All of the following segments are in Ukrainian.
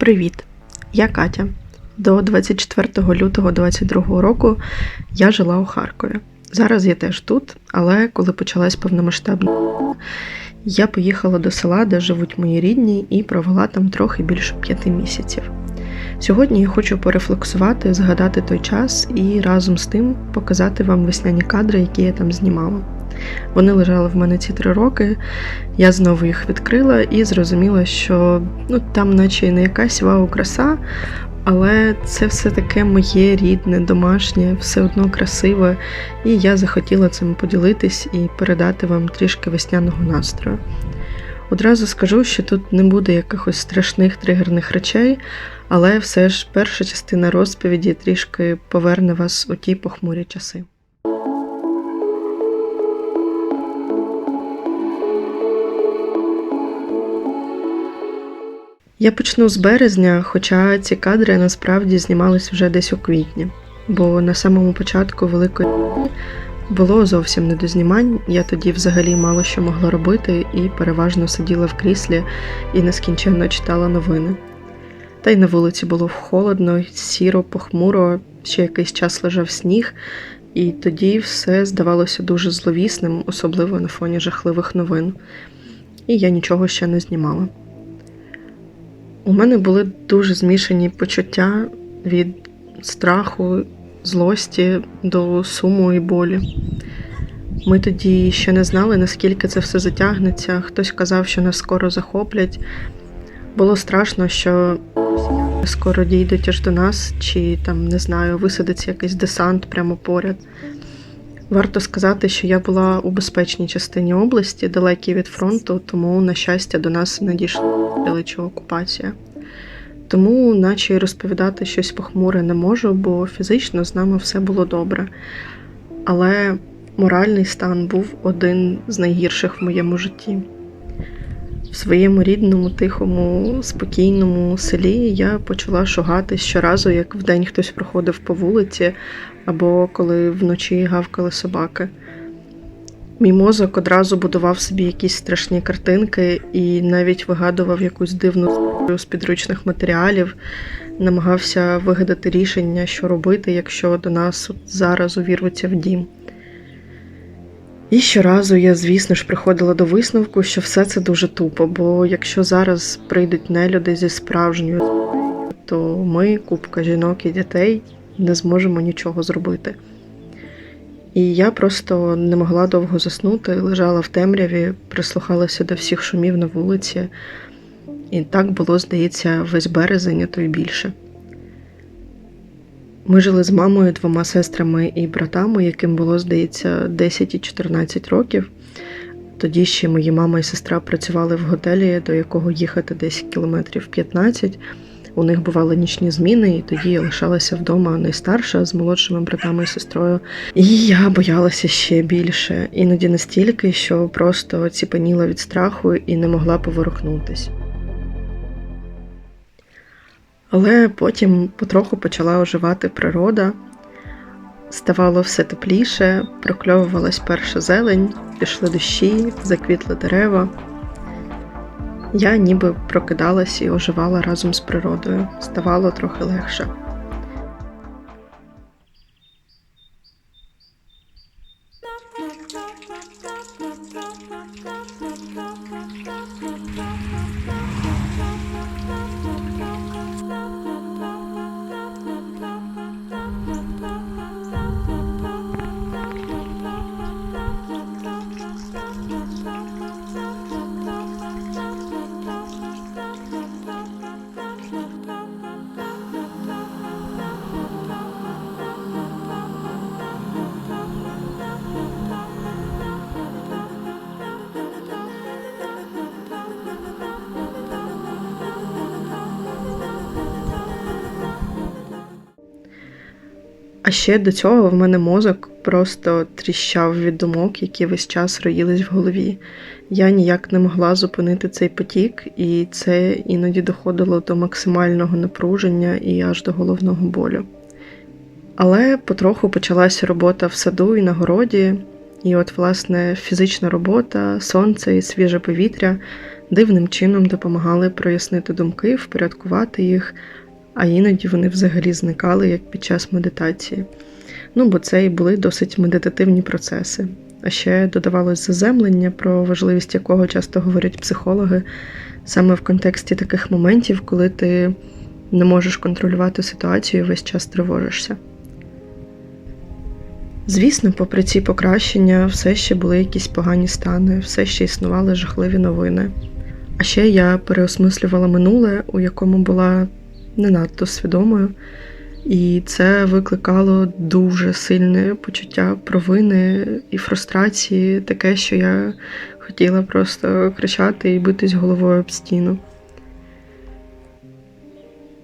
Привіт! Я Катя. До 24 лютого 2022 року я жила у Харкові. Зараз я теж тут, але коли почалась повномасштабна, я поїхала до села, де живуть мої рідні, і провела там трохи більше п'яти місяців. Сьогодні я хочу порефлексувати, згадати той час і разом з тим показати вам весняні кадри, які я там знімала. Вони лежали в мене ці три роки. Я знову їх відкрила і зрозуміла, що ну там, наче не якась вау краса, але це все таке моє рідне, домашнє, все одно красиве, і я захотіла цим поділитись і передати вам трішки весняного настрою. Одразу скажу, що тут не буде якихось страшних тригерних речей, але все ж перша частина розповіді трішки поверне вас у ті похмурі часи. Я почну з березня, хоча ці кадри насправді знімались вже десь у квітні, бо на самому початку великої було зовсім не до знімань. Я тоді взагалі мало що могла робити і переважно сиділа в кріслі і нескінченно читала новини. Та й на вулиці було холодно, сіро, похмуро, ще якийсь час лежав сніг, і тоді все здавалося дуже зловісним, особливо на фоні жахливих новин. І я нічого ще не знімала. У мене були дуже змішані почуття від страху, злості до суму і болі. Ми тоді ще не знали, наскільки це все затягнеться. Хтось казав, що нас скоро захоплять. Було страшно, що скоро дійдуть аж до нас, чи там, не знаю, висадиться якийсь десант прямо поряд. Варто сказати, що я була у безпечній частині області, далекій від фронту, тому, на щастя, до нас не дійшла окупація. Тому, наче й розповідати щось похмуре не можу, бо фізично з нами все було добре. Але моральний стан був один з найгірших в моєму житті. В своєму рідному, тихому, спокійному селі я почала шугати щоразу, як вдень хтось проходив по вулиці, або коли вночі гавкали собаки. Мій мозок одразу будував собі якісь страшні картинки і навіть вигадував якусь дивну зброю з підручних матеріалів, намагався вигадати рішення, що робити, якщо до нас зараз увірвуться в дім. І щоразу я, звісно ж, приходила до висновку, що все це дуже тупо, бо якщо зараз прийдуть нелюди зі справжньою, то ми, купка жінок і дітей, не зможемо нічого зробити. І я просто не могла довго заснути, лежала в темряві, прислухалася до всіх шумів на вулиці, і так було, здається, весь березень, а то й більше. Ми жили з мамою, двома сестрами і братами, яким було, здається, 10 і 14 років. Тоді ще мої мама і сестра працювали в готелі, до якого їхати десь кілометрів 15. У них бували нічні зміни, і тоді я лишалася вдома найстарша з молодшими братами і сестрою. І я боялася ще більше, іноді настільки, що просто ціпеніла від страху і не могла поворухнутись. Але потім потроху почала оживати природа, ставало все тепліше, прокльовувалась перша зелень, пішли дощі, заквітли дерева. Я ніби прокидалась і оживала разом з природою, ставало трохи легше. А ще до цього в мене мозок просто тріщав від думок, які весь час роїлись в голові. Я ніяк не могла зупинити цей потік, і це іноді доходило до максимального напруження і аж до головного болю. Але потроху почалася робота в саду і на городі, І от, власне, фізична робота, сонце і свіже повітря дивним чином допомагали прояснити думки, впорядкувати їх, а іноді вони взагалі зникали як під час медитації. Ну, бо це і були досить медитативні процеси. А ще додавалось заземлення, про важливість якого часто говорять психологи, саме в контексті таких моментів, коли ти не можеш контролювати ситуацію і весь час тривожишся. Звісно, попри ці покращення, все ще були якісь погані стани, все ще існували жахливі новини. А ще я переосмислювала минуле, у якому була не надто свідомою, і це викликало дуже сильне почуття провини і фрустрації, таке, що я хотіла просто кричати і битись головою об стіну.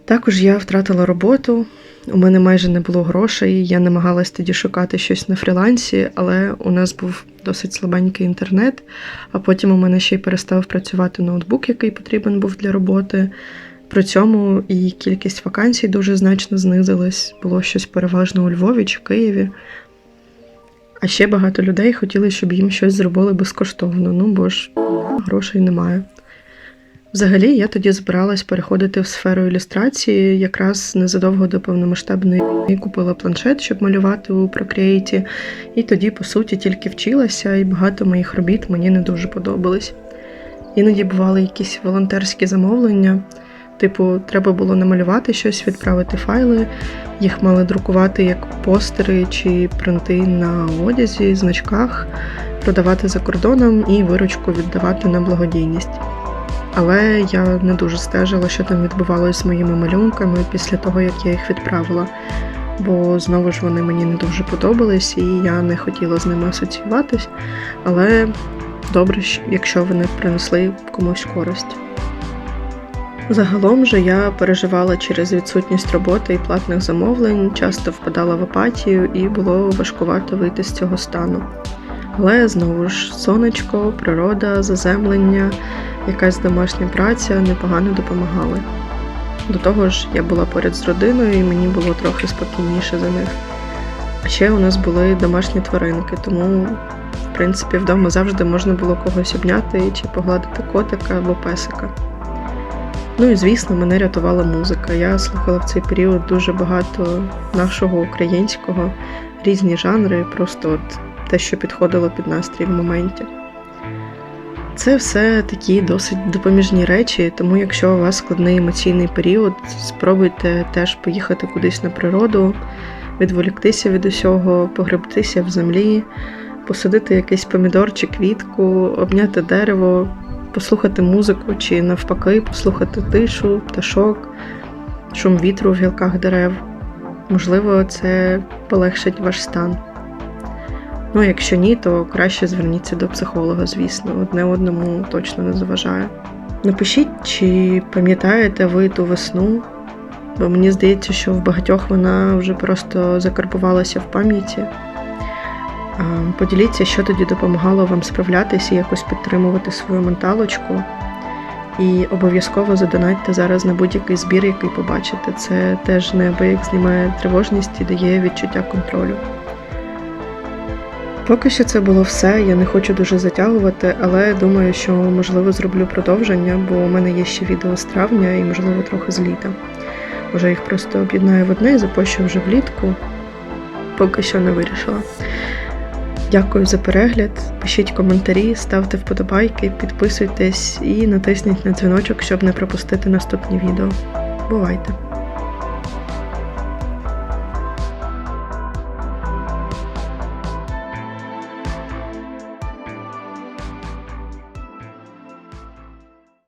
Також я втратила роботу, у мене майже не було грошей. Я намагалась тоді шукати щось на фрілансі, але у нас був досить слабенький інтернет. А потім у мене ще й перестав працювати ноутбук, який потрібен був для роботи. При цьому і кількість вакансій дуже значно знизилась. Було щось переважно у Львові чи Києві. А ще багато людей хотіли, щоб їм щось зробили безкоштовно. Ну бо ж грошей немає. Взагалі, я тоді збиралась переходити в сферу ілюстрації. Якраз незадовго до повномасштабної війни купила планшет, щоб малювати у Procreate, і тоді, по суті, тільки вчилася, і багато моїх робіт мені не дуже подобались. Іноді бували якісь волонтерські замовлення. Типу, треба було намалювати щось, відправити файли, їх мали друкувати як постери чи принти на одязі, значках, продавати за кордоном і виручку віддавати на благодійність. Але я не дуже стежила, що там відбувалося з моїми малюнками після того, як я їх відправила. Бо знову ж вони мені не дуже подобались, і я не хотіла з ними асоціюватись. Але добре, якщо вони принесли комусь користь. Загалом же я переживала через відсутність роботи і платних замовлень, часто впадала в апатію і було важкувато вийти з цього стану. Але знову ж сонечко, природа, заземлення, якась домашня праця непогано допомагали. До того ж, я була поряд з родиною і мені було трохи спокійніше за них. А ще у нас були домашні тваринки, тому, в принципі, вдома завжди можна було когось обняти чи погладити котика або песика. Ну і звісно, мене рятувала музика. Я слухала в цей період дуже багато нашого українського, різні жанри, просто от те, що підходило під настрій в моменті. Це все такі досить допоміжні речі, тому якщо у вас складний емоційний період, спробуйте теж поїхати кудись на природу, відволіктися від усього, погребтися в землі, посадити якийсь помідор чи квітку, обняти дерево, послухати музику чи навпаки, послухати тишу, пташок, шум вітру в гілках дерев. Можливо, це полегшить ваш стан. Ну, якщо ні, то краще зверніться до психолога, звісно, одне одному точно не заважає. Напишіть, чи пам'ятаєте ви ту весну, бо мені здається, що в багатьох вона вже просто закарбувалася в пам'яті. Поділіться, що тоді допомагало вам справлятися і якось підтримувати свою менталочку. І обов'язково задонатьте зараз на будь-який збір, який побачите. Це теж неабияк знімає тривожність і дає відчуття контролю. Поки що це було все. Я не хочу дуже затягувати, але думаю, що можливо зроблю продовження, бо у мене є ще відео з травня і, можливо, трохи з літа. Може, їх просто об'єднаю в одне і запущу вже влітку. Поки що не вирішила. Дякую за перегляд. Пишіть коментарі, ставте вподобайки, підписуйтесь і натисніть на дзвіночок, щоб не пропустити наступні відео. Бувайте!